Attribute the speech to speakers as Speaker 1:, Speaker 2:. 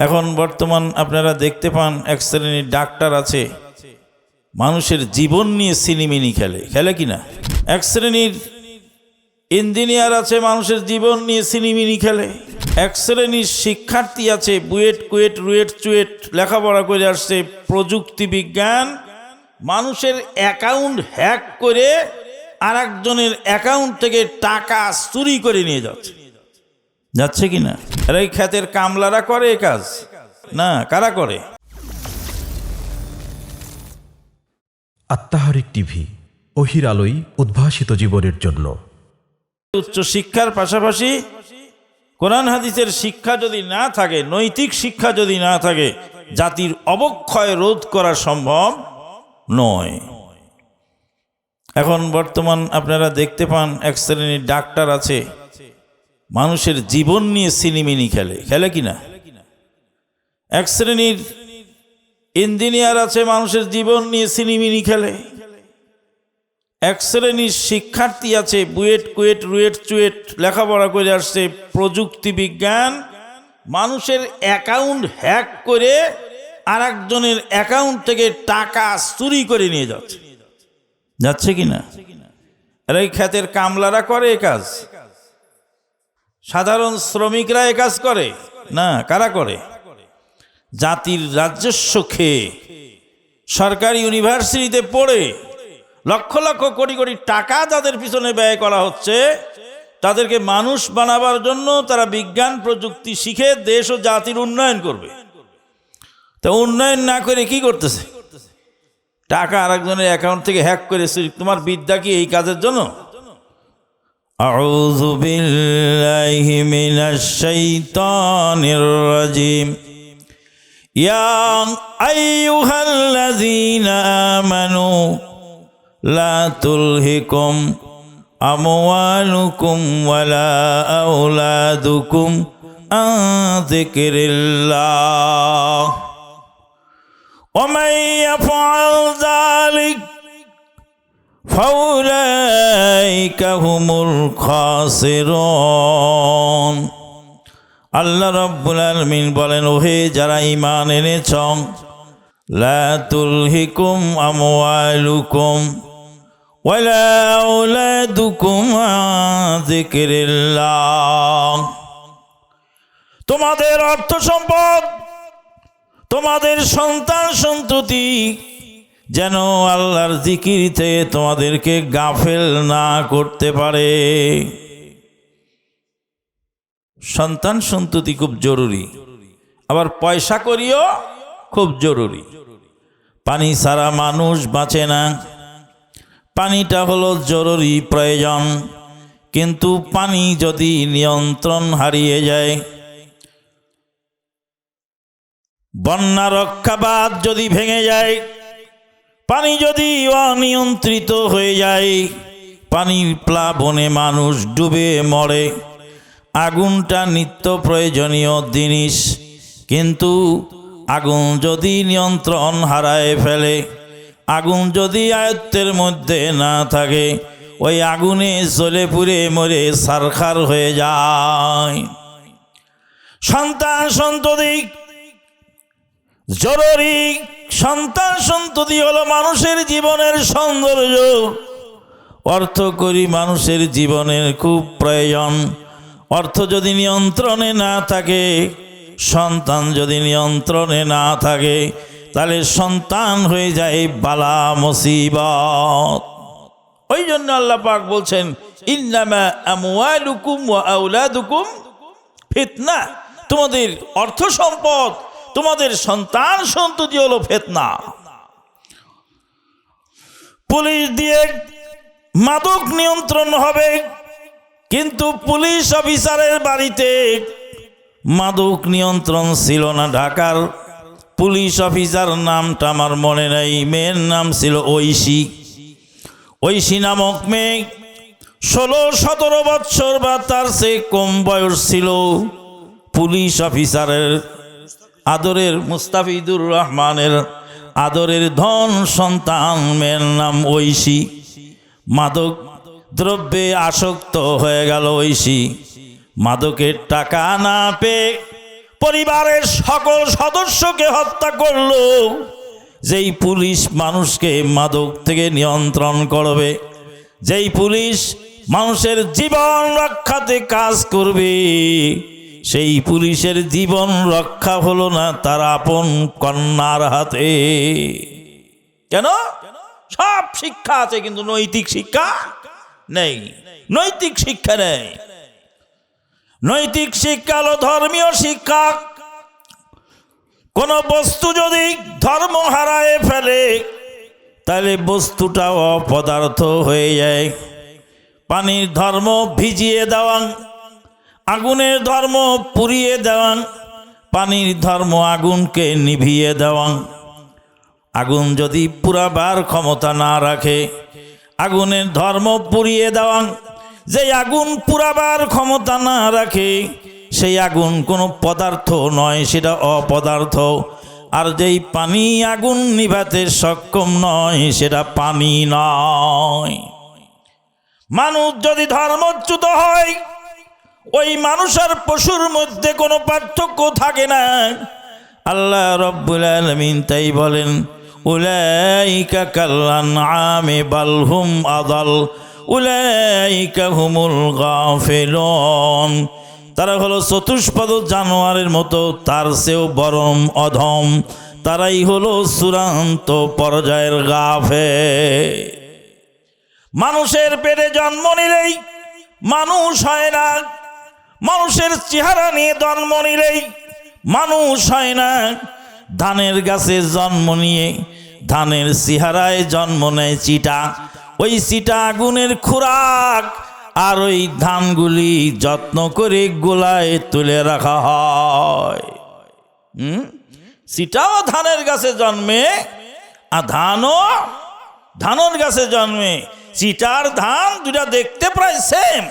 Speaker 1: এখন বর্তমান আপনারা দেখতে পান এক শ্রেণির ডাক্তার আছে। মানুষের জীবন নিয়ে সিনিমিনি খেলে। খেলে কি না? এক শ্রেণির ইঞ্জিনিয়ার আছে, মানুষের জীবন নিয়ে সিনিমিনি খেলে। এক শ্রেণির শিক্ষার্থী আছে, বুয়েট, কুয়েট, রুয়েট, চুয়েট, লেখাপড়া করে আসছে, প্রযুক্তি বিজ্ঞান। মানুষের অ্যাকাউন্ট হ্যাক করে আর একজনের অ্যাকাউন্ট থেকে টাকা চুরি করে নিয়ে যাচ্ছে। যাচ্ছে কি না? আর এই খ্যাতের কামলারা করে এ কাজ? না কারা করে?
Speaker 2: আত্মাহারিক টিভি অহির আলোই উদ্ভাসিত জীবনের জন্য।
Speaker 1: উচ্চ শিক্ষার পাশাপাশি কোরআন হাদিসের শিক্ষা যদি না থাকে নৈতিক শিক্ষা যদি না থাকে জাতির অবক্ষয় রোধ করা সম্ভব নয়। এখন বর্তমান আপনারা দেখতে পান এক শ্রেণির ডাক্তার আছে মানুষের জীবন নিয়ে সিনিমিনি খেলে। খেলে কি না? এক শ্রেণির ইঞ্জিনিয়ার আছে, মানুষের জীবন নিয়ে সিনিমিনি খেলে। এক শ্রেণির শিক্ষার্থী আছে, বুয়েট, কুয়েট, রুয়েট, চুয়েট, লেখাপড়া করে আসছে, প্রযুক্তি বিজ্ঞান। মানুষের অ্যাকাউন্ট হ্যাক করে আর একজনের অ্যাকাউন্ট থেকে টাকা চুরি করে নিয়ে যাচ্ছে। যাচ্ছে কি না? আর এই খ্যাতের কামলারা করে কাজ। সাধারণ শ্রমিকরা এ কাজ করে? না, কারা করে? জাতির রাজস্ব খেয়ে। সরকারি ইউনিভার্সিটিতে পড়ে লক্ষ লক্ষ কোটি কোটি টাকা তাদের পিছনে ব্যয় করা হচ্ছে, তাদেরকে মানুষ বানাবার জন্য তারা বিজ্ঞান, প্রযুক্তি শিখে দেশ ও জাতির উন্নয়ন করবে। তা উন্নয়ন না করে কি করতেছে? টাকা আরেকজনের অ্যাকাউন্ট থেকে হ্যাক করে তোমার বিদ্যা কি এই কাজের জন্য? أعوذ بالله من الشيطان الرجيم يا أيها الذين آمنوا لا تلهكم أموالكم ولا أولادكم عن ذكر الله ومن يفعل ذلك فأولئك هم الخاسرون আল্লাহ রব্বুল আলমিন বলেন ওহে যারা ইমান এনেছ লা তুলহিকুম আমওয়ালুকুম ওয়ালা আওলাদুকুম আন যিকরিল্লাহ তোমাদের অর্থ সম্পদ তোমাদের সন্তান সন্ততি যেন আল্লাহর জিকির থেকে তোমাদেরকে গাফেল না করতে পারে। সন্তান সন্ততি খুব জরুরি। আবার পয়সা করিও খুব জরুরি। পানি ছাড়া মানুষ বাঁচে না। পানিটা হলো জরুরি প্রয়োজন। কিন্তু পানি যদি নিয়ন্ত্রণ হারিয়ে যায়, বন্যা রক্ষাবাদ যদি ভেঙে যায় পানি যদি অনিয়ন্ত্রিত হয়ে যায় পানির প্লাবনে মানুষ ডুবে মরে। আগুনটা নিত্য প্রয়োজনীয় জিনিস, কিন্তু আগুন যদি নিয়ন্ত্রণ হারায় ফেলে, আগুন যদি আয়ত্তের মধ্যে না থাকে, ওই আগুনে জ্বলে পুড়ে মরে সারখার হয়ে যায়। সন্তান সন্ততি, জরুরি সন্তান সন্ততি হলো মানুষের জীবনের সৌন্দর্য। অর্থ করি মানুষের জীবনের খুব প্রয়োজন। অর্থ যদি নিয়ন্ত্রণে না থাকে, সন্তান যদি নিয়ন্ত্রণে না থাকে, তাহলে সন্তান হয়ে যায় বালা মুসিবত। ওই জন্য আল্লাহ পাক বলছেন আমওয়ালুকুম ওয়া ফিতনা। তোমাদের অর্থ সম্পদ তোমাদের সন্তান সন্ততি হলো ফেতনা। পুলিশ দিয়ে মাদক নিয়ন্ত্রণ হবে, কিন্তু পুলিশ অফিসারের বাড়িতে মাদক নিয়ন্ত্রণ ছিল না ঢাকার। পুলিশ অফিসার নামটা আমার মনে নেই, মেয়ের নাম ছিল ঐশী। ঐশী নামক মেয়ে ষোলো সতেরো বৎসর বা তার সে কম বয়স ছিল। পুলিশ অফিসারের আদরের মুস্তাফিদুর রহমানের আদরের ধন সন্তান, মেয়ের নাম ঐশী। মাদক দ্রব্যে আসক্ত হয়ে গেল ঐশী। মাদকের টাকা না পেয়ে পরিবারের সকল সদস্যকে হত্যা করল। যেই পুলিশ মানুষকে মাদক থেকে নিয়ন্ত্রণ করবে, যেই পুলিশ মানুষের জীবন রক্ষাতে কাজ করবে সেই পুলিশের জীবন রক্ষা হলো না তার আপন কন্যার হাতে। কেন? সব শিক্ষা আছে, কিন্তু নৈতিক শিক্ষা নেই। নৈতিক শিক্ষা নেই। নৈতিক শিক্ষা হলো ধর্মীয় শিক্ষা। কোন বস্তু যদি ধর্ম হারায় ফেলে, তাহলে বস্তুটাও অপদার্থ হয়ে যায়। পানির ধর্ম ভিজিয়ে দেওয়া আগুনের ধর্ম পুড়িয়ে দেওয়া পানির ধর্ম আগুনকে নিভিয়ে দেওয়া আগুন যদি পুরাবার ক্ষমতা না রাখে, আগুনের ধর্ম পুড়িয়ে দেওয়া যে আগুন পুরাবার ক্ষমতা না রাখে, সেই আগুন কোনো পদার্থ নয়, সেটা অপদার্থ। আর যেই পানি আগুন নিভাতে সক্ষম নয়, সেটা পানি নয়। মানুষ যদি ধর্মচ্যুত হয় ওই মানুষ আর পশুর মধ্যে কোনো পার্থক্য থাকে না। আল্লাহ রব্বুল আলমিন তাই বলেন, উলাইকা কাল্লান আমে বালহুম আদাল, উলাইকা হুমুল গাফিলুন। তারা হলো চতুষ্পদ জানোয়ারের মতো, তার চেয়েও বরং অধম। তারাই হলো চূড়ান্ত পর্যায়ের গাফে মানুষের পেটে জন্ম নিলেই মানুষ হয় না। মানুষের চেহারা নিয়ে জন্ম নিলেই মানুষ হয় না। ধানের গাছে জন্ম নিয়ে, ধানের চেহারায় জন্ম নেয় চিটা। ওই চিটা আগুনের খোরাক আর ওই ধানগুলি যত্ন করে গোলায় তুলে রাখা হয়। হুম? চিটাও ধানের গাছে জন্মে আর ধানও ধানের গাছে জন্মে। চিটার ধান দুটা দেখতে প্রায় সেম